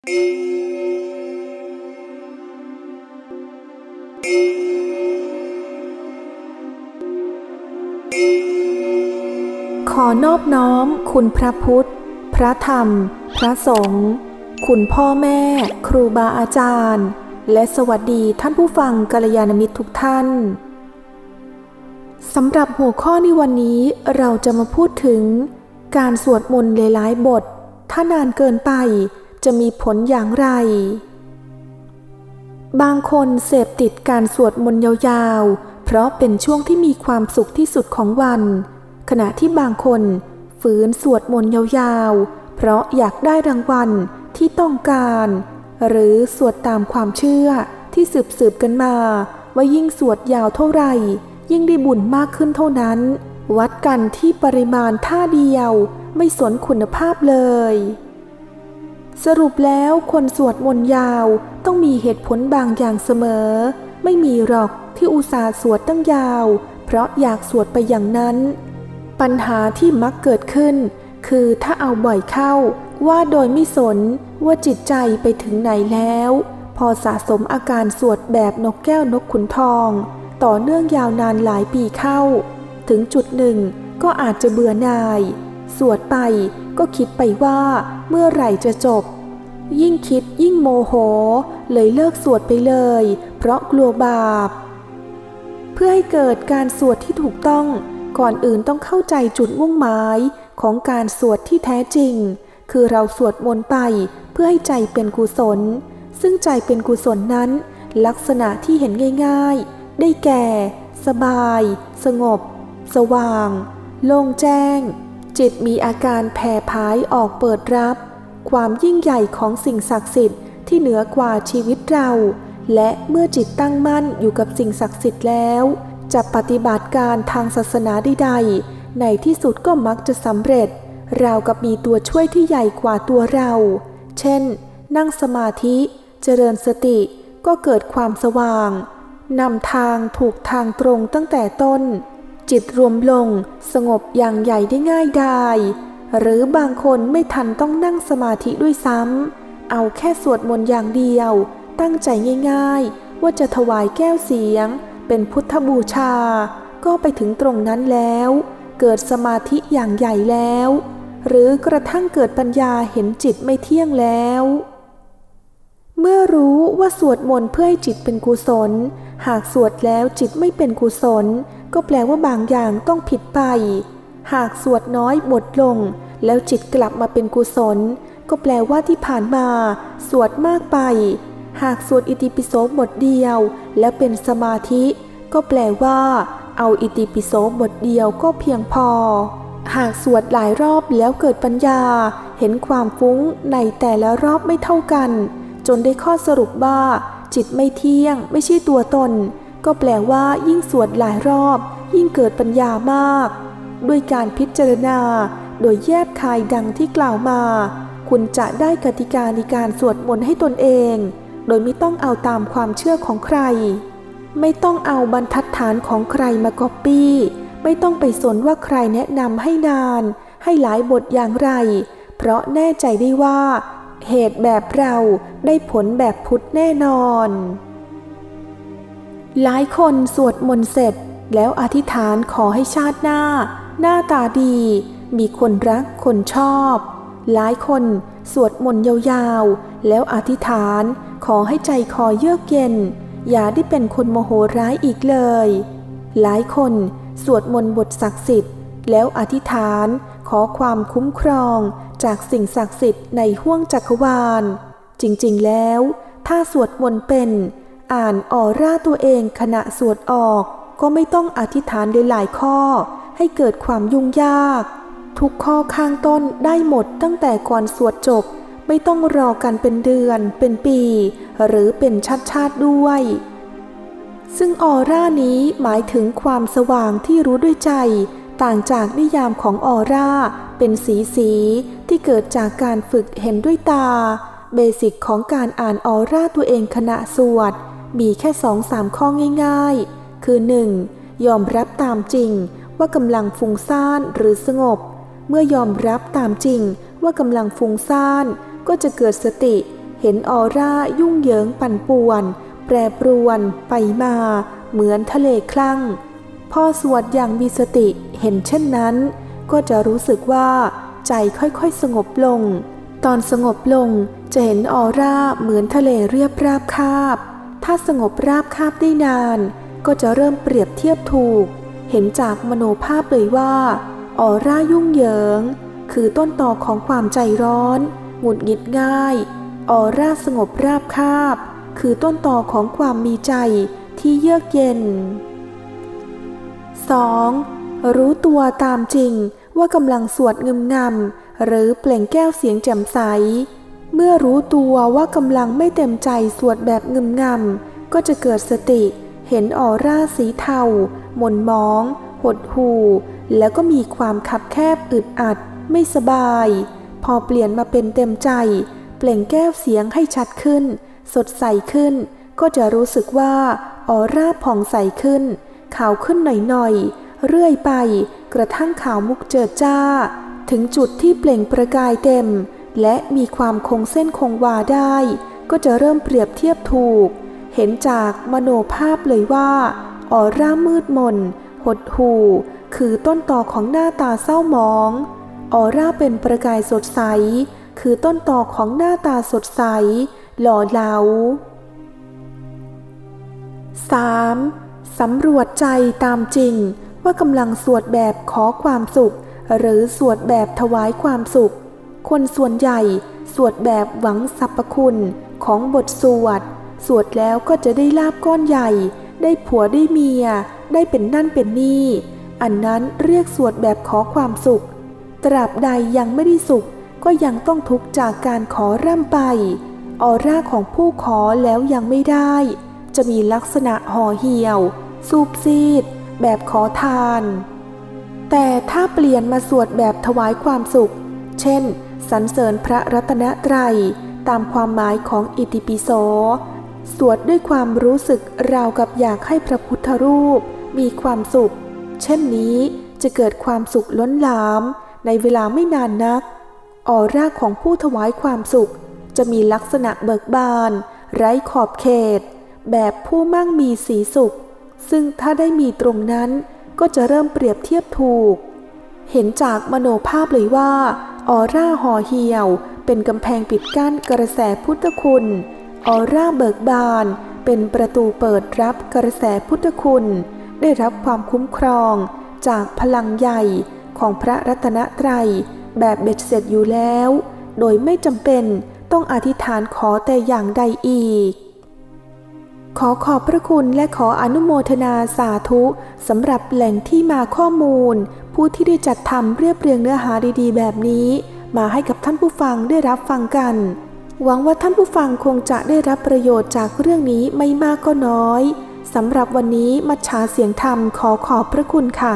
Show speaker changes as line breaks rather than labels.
ขอนอบน้อมคุณพระพุทธ พระธรรม พระสงฆ์ คุณพ่อแม่ ครูบาอาจารย์ และสวัสดีท่านผู้ฟังกัลยาณมิตรทุกท่าน สำหรับหัวข้อในวันนี้เราจะมาพูดถึง การสวดมนต์หลายๆบท ถ้านานเกินไป จะมีผลอย่างไร บางคนเสพติดการสวดมนต์ยาวๆ เพราะเป็นช่วงที่มีความสุขที่สุดของวัน ขณะที่บางคนฝืนสวดมนต์ยาวๆ เพราะอยากได้รางวัลที่ต้องการ หรือสวดตามความเชื่อที่สืบสืบๆกันมาว่ายิ่งสวดยาวเท่าไหร่ ยิ่งได้บุญมากขึ้นเท่านั้น วัดกันที่ปริมาณท่าเดียวไม่สนคุณภาพเลย สรุปแล้วคนสวดมนต์ยาวต้องมีเหตุผลบางอย่างเสมอ ไม่มีหรอกที่อุตส่าห์สวดตั้งยาว เพราะอยากสวดไปอย่างนั้น ปัญหาที่มักเกิดขึ้น คือถ้าเอาบ่อยเข้าว่าโดยไม่สนว่าจิตใจไปถึงไหนแล้ว พอสะสมอาการสวดแบบนกแก้วนกขุนทอง ต่อเนื่องยาวนานหลายปีเข้า ถึงจุดหนึ่งก็อาจจะเบื่อหน่าย สวดไปก็คิดไปว่าเมื่อไหร่จะจบ ยิ่งคิดยิ่งโมโห เลยเลิกสวดไปเลย เพราะกลัวบาป เพื่อให้เกิดการสวดที่ถูกต้อง ก่อนอื่นต้องเข้าใจจุดมุ่งหมายของการสวดที่แท้จริง คือเราสวดมนต์ไปเพื่อให้ใจเป็นกุศล ซึ่งใจเป็นกุศลนั้น ลักษณะที่เห็นง่าย ๆ ได้แก่ สบาย สงบ สว่าง โล่งแจ้ง จิตมีอาการแผ่พายออกเปิดรับ ความยิ่งใหญ่ของสิ่งศักดิ์สิทธิ์ที่เหนือกว่าชีวิตเรา และเมื่อจิตตั้งมั่นอยู่กับสิ่งศักดิ์สิทธิ์แล้ว จะปฏิบัติการทางศาสนาใดๆในที่สุดก็มักจะสำเร็จราวกับมีตัวช่วยที่ใหญ่กว่าตัวเรา เช่น นั่งสมาธิ เจริญสติก็เกิดความสว่างนำทางถูกทางตรงตั้งแต่ต้น จิตรวมลงสงบอย่างใหญ่ได้ง่ายดาย หรือบางคนไม่ทันต้องนั่งสมาธิด้วยซ้ำ เอาแค่สวดมนต์อย่างเดียว ตั้งใจง่ายๆ ว่าจะถวายแก้วเสียง เป็นพุทธบูชา ก็ไปถึงตรงนั้นแล้ว เกิดสมาธิอย่างใหญ่แล้ว หรือกระทั่งเกิดปัญญาเห็นจิตไม่เที่ยงแล้ว เมื่อรู้ว่าสวดมนต์เพื่อให้จิตเป็นกุศล หากสวดแล้วจิตไม่เป็นกุศล ก็แปลว่าบางอย่างต้องผิดไป หากสวดน้อยบทลง แล้วจิตกลับมาเป็นกุศล ก็แปลว่าที่ผ่านมา สวดมากไป หากสวดอิติปิโสบทเดียว แล้วเป็นสมาธิ ก็แปลว่า เอาอิติปิโสบทเดียวก็เพียงพอ หากสวดหลายรอบแล้วเกิดปัญญา เห็นความฟุ้งในแต่ละรอบไม่เท่ากัน จนได้ข้อสรุปว่า จิตไม่เที่ยง ไม่ใช่ตัวตน ก็แปลว่ายิ่งสวดหลายรอบ ยิ่งเกิดปัญญามาก ด้วยการพิจารณา โดยแยบคายดังที่กล่าวมา คุณจะได้กติกาในการสวดมนต์ให้ตนเอง โดยไม่ต้องเอาตามความเชื่อของใคร ไม่ต้องเอาบรรทัดฐานของใครมาก๊อปปี้ไม่ต้องไปสนว่าใครแนะนำให้นาน ให้หลายบทอย่างไร เพราะแน่ใจได้ว่า เหตุแบบเรา ได้ผลแบบพุทธแน่นอน หลายคนสวดมนต์เสร็จแล้วอธิษฐานขอให้ชาติหน้า หน้าตาดี มีคนรักคนชอบ หลายคนสวดมนต์ยาวๆ แล้วอธิษฐานขอให้ใจคอเยือกเย็น อย่าได้เป็นคนโมโหร้ายอีกเลย หลายคนสวดมนต์บทศักดิ์สิทธิ์ แล้วอธิษฐานขอความคุ้มครองจากสิ่งศักดิ์สิทธิ์ในห้วงจักรวาล จริงๆ แล้ว ถ้าสวดมนต์เป็น อ่านออร่าตัวเองขณะสวดออก ก็ไม่ต้องอธิษฐานหลายๆข้อ ให้เกิดความยุ่งยาก ทุกข้อข้างต้นได้หมดตั้งแต่ก่อนสวดจบ ไม่ต้องรอกันเป็นเดือน เป็นปี หรือเป็นชาติชาติด้วย ซึ่งออร่านี้หมายถึงความสว่างที่รู้ด้วยใจ ต่างจากนิยามของออร่าเป็นสีสีที่เกิดจากการฝึกเห็นด้วยตา เบสิกของการอ่านออร่าตัวเองขณะสวด มีแค่สองสามข้อง่ายๆ คือ 1. ยอมรับตามจริงว่ากำลังฟุ้งซ่านหรือสงบ เมื่อยอมรับตามจริงว่ากำลังฟุ้งซ่าน ก็จะเกิดสติ เห็นออร่ายุ่งเหยิงปั่นป่วน แปรปรวน ไปมา เหมือนทะเลคลั่ง พอสวดอย่างมีสติเห็นเช่นนั้น ก็จะรู้สึกว่า ใจค่อยๆสงบลง ตอนสงบลง จะเห็นออร่าเหมือนทะเลเรียบราบคาบ ถ้าสงบราบคาบได้นาน ก็จะเริ่มเปรียบเทียบถูก เห็นจากมโนภาพเลยว่า ออร่ายุ่งเหยิง คือต้นต่อของความใจร้อน หงุดหงิดง่าย ออร่าสงบราบคาบ คือต้นต่อของความมีใจที่เยือกเย็น 2. รู้ตัวตามจริงว่ากำลังสวดงึมงำหรือเปล่งแก้วเสียงแจ่มใส เมื่อรู้ตัวว่ากำลังไม่เต็มใจสวดแบบงึมงำก็จะเกิดสติ เห็นออร่าสีเทาหม่นมอง หดหูแล้วก็มีความคับแคบอึดอัด ไม่สบาย พอเปลี่ยนมาเป็นเต็มใจ เปล่งแก้วเสียงให้ชัดขึ้น สดใสขึ้น ก็จะรู้สึกว่าออร่าผ่องใสขึ้น ขาวขึ้นหน่อยๆ เรื่อยไป กระทั่งขาวมุกเจิดจ้า ถึงจุดที่เปล่งประกายเต็ม และมีความคงเส้นคงวาได้ ก็จะเริ่มเปรียบเทียบถูก เห็นจากมโนภาพเลยว่าออร่ามืดมน หดหูคือต้นต่อของหน้าตาเศร้าหมอง ออร่าเป็นประกายสดใส คือต้นต่อของหน้าตาสดใส หล่อเหลา 3. สำรวจใจตามจริง ว่ากำลังสวดแบบขอความสุข หรือสวดแบบถวายความสุข คนส่วนใหญ่สวดแบบหวังสรรพคุณของบทสวด สวดแล้วก็จะได้ลาบก้อนใหญ่ ได้ผัวได้เมีย ได้เป็นนั่นเป็นนี่ อันนั้นเรียกสวดแบบขอความสุข ตราบใดยังไม่ได้สุข ก็ยังต้องทุกข์จากการขอร่ำไป ออร่าของผู้ขอแล้วยังไม่ได้ จะมีลักษณะห่อเหี่ยว ซูบซีด แบบขอทาน แต่ถ้าเปลี่ยนมาสวดแบบถวายความสุข เช่น สรรเสริญพระรัตนตรัยตามความหมายของอิติปิโส สวดด้วยความรู้สึกราวกับอยากให้พระพุทธรูปมีความสุข เช่นนี้จะเกิดความสุขล้นหลาม ในเวลาไม่นานนัก ออร่าของผู้ถวายความสุข จะมีลักษณะเบิกบาน ไร้ขอบเขต แบบผู้มั่งมีสีสุข ซึ่งถ้าได้มีตรงนั้นก็จะเริ่มเปรียบเทียบถูก เห็นจากมโนภาพเลยว่า ออร่าห่อเหี่ยว เป็นกำแพงปิดกั้นกระแสพุทธคุณ ออร่าเบิกบาน เป็นประตูเปิดรับกระแสพุทธคุณ ได้รับความคุ้มครอง จากพลังใหญ่ของพระรัตนตรัย แบบเบ็ดเสร็จอยู่แล้ว โดยไม่จำเป็นต้องอธิษฐานขอแต่อย่างใดอีก ขอขอบพระคุณและขออนุโมทนาสาธุสำหรับแหล่งที่มาข้อมูล ผู้ที่ได้จัดทำเรียบเรียงเนื้อหาดีๆ แบบนี้ มาให้กับท่านผู้ฟังได้รับฟังกัน หวังว่าท่านผู้ฟังคงจะได้รับประโยชน์จากเรื่องนี้ไม่มากก็น้อยสำหรับวันนี้มัชชาเสียงธรรมขอขอบพระคุณค่ะ